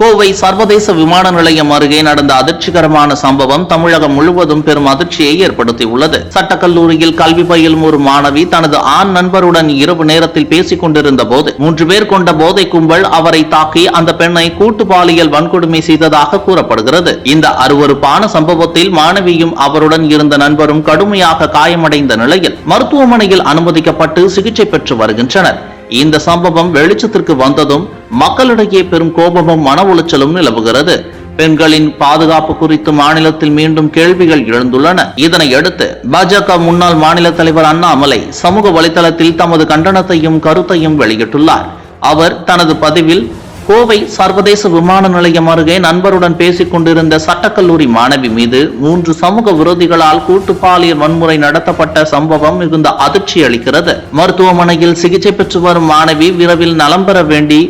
கோவை சர்வதேச விமான நிலையம் அருகே நடந்த அதிர்ச்சிகரமான சம்பவம் தமிழகம் முழுவதும் பெரும் அதிர்ச்சியை ஏற்படுத்தியுள்ளது. சட்டக்கல்லூரியில் கல்வி பயிலும் ஒரு மாணவி தனது ஆண் நண்பருடன் இரவு நேரத்தில் பேசிக் கொண்டிருந்த போது மூன்று பேர் கொண்ட போதை கும்பல் அவரை தாக்கி அந்த பெண்ணை கூட்டு பாலியல் வன்கொடுமை செய்ததாக கூறப்படுகிறது. இந்த அருவருப்பான சம்பவத்தில் மாணவியும் அவருடன் இருந்த நண்பரும் கடுமையாக காயமடைந்த நிலையில் மருத்துவமனையில் அனுமதிக்கப்பட்டு சிகிச்சை பெற்று வருகின்றனர். இந்த சம்பவம் வெளிச்சத்திற்கு வந்ததும் மக்களிடையே பெரும் கோபமும் மன உளைச்சலும் நிலவுகிறது. பெண்களின் பாதுகாப்பு குறித்து மாநிலத்தில் மீண்டும் கேள்விகள் எழுந்துள்ளன. இதனை அடுத்து பாஜக முன்னாள் மாநில தலைவர் அண்ணாமலை சமூக வலைதளத்தில் தமது கண்டனத்தையும் கருத்தையும் வெளியிட்டுள்ளார். அவர் தனது பதிவில் கோவை சர்வதேச விமான நிலையம் அருகே நண்பருடன் பேசிக் கொண்டிருந்த சட்டக்கல்லூரி மாணவி மீது மூன்று சமூக விரோதிகளால் கூட்டு பாலியல் வன்முறை நடத்தப்பட்ட சம்பவம் மிகுந்த அதிர்ச்சி அளிக்கிறது. மருத்துவமனையில் சிகிச்சை பெற்று வரும் மாணவி விரைவில் நலம் பெற வேண்டி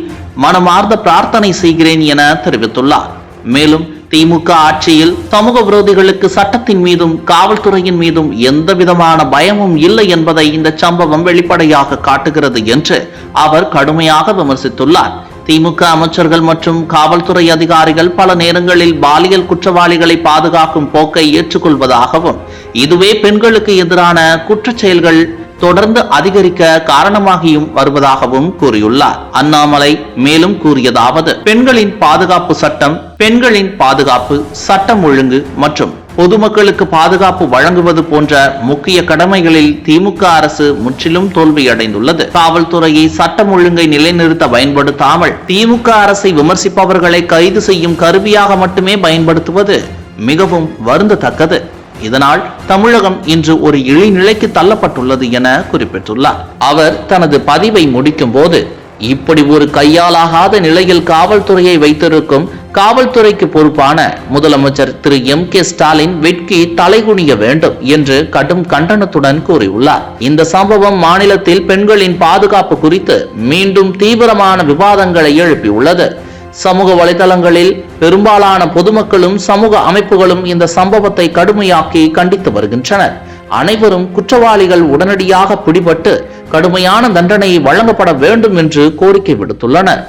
மனமார்ந்த பிரார்த்தனை செய்கிறேன் என தெரிவித்துள்ளார். மேலும் திமுக ஆட்சியில் சமூக விரோதிகளுக்கு சட்டத்தின் மீதும் காவல்துறையின் மீதும் எந்த விதமான பயமும் இல்லை என்பதை இந்த சம்பவம் வெளிப்படையாக காட்டுகிறது என்று அவர் கடுமையாக விமர்சித்துள்ளார். திமுக அமைச்சர்கள் மற்றும் காவல்துறை அதிகாரிகள் பல நேரங்களில் பாலியல் குற்றவாளிகளை பாதுகாக்கும் போக்கை ஏற்றுக்கொள்வதாகவும் இதுவே பெண்களுக்கு எதிரான குற்றச் செயல்கள் தொடர்ந்து அதிகரிக்க காரணமாகியும் வருவதாகவும் கூறியுள்ளார். அண்ணாமலை மேலும் கூறியதாவது பெண்களின் பாதுகாப்பு சட்டம் பெண்களின் பாதுகாப்பு சட்டம் ஒழுங்கு மற்றும் பொதுமக்களுக்கு பாதுகாப்பு வழங்குவது போன்ற முக்கிய கடமைகளில் திமுக அரசு முற்றிலும் தோல்வியடைந்துள்ளது. காவல்துறையை சட்டம் ஒழுங்கை நிலைநிறுத்த பயன்படுத்தாமல் திமுக அரசை விமர்சிப்பவர்களை கைது செய்யும் கருவியாக மட்டுமே பயன்படுத்துவது மிகவும் வருந்தத்தக்கது. இதனால் தமிழகம் இன்று ஒரு இழிநிலைக்கு தள்ளப்பட்டுள்ளது என குறிப்பிட்டுள்ளார். அவர் தனது பதிவை முடிக்கும் போது இப்படி ஒரு கையாலாகாத நிலையில் காவல்துறையை வைத்திருக்கும் காவல்துறைக்கு பொறுப்பான முதலமைச்சர் திரு எம் கே ஸ்டாலின் வெட்கி தலைகுனிய வேண்டும் என்று கடும் கண்டனத்துடன் கூறியுள்ளார். இந்த சம்பவம் மாநிலத்தில் பெண்களின் பாதுகாப்பு குறித்து மீண்டும் தீவிரமான விவாதங்களை எழுப்பியுள்ளது. சமூக வலைதளங்களில் பெரும்பாலான பொதுமக்களும் சமூக அமைப்புகளும் இந்த சம்பவத்தை கடுமையாக்கி கண்டித்து வருகின்றனர். அனைவரும் குற்றவாளிகள் உடனடியாக பிடிபட்டு கடுமையான தண்டனை வழங்கப்பட வேண்டும் என்று கோரிக்கை விடுத்துள்ளனர்.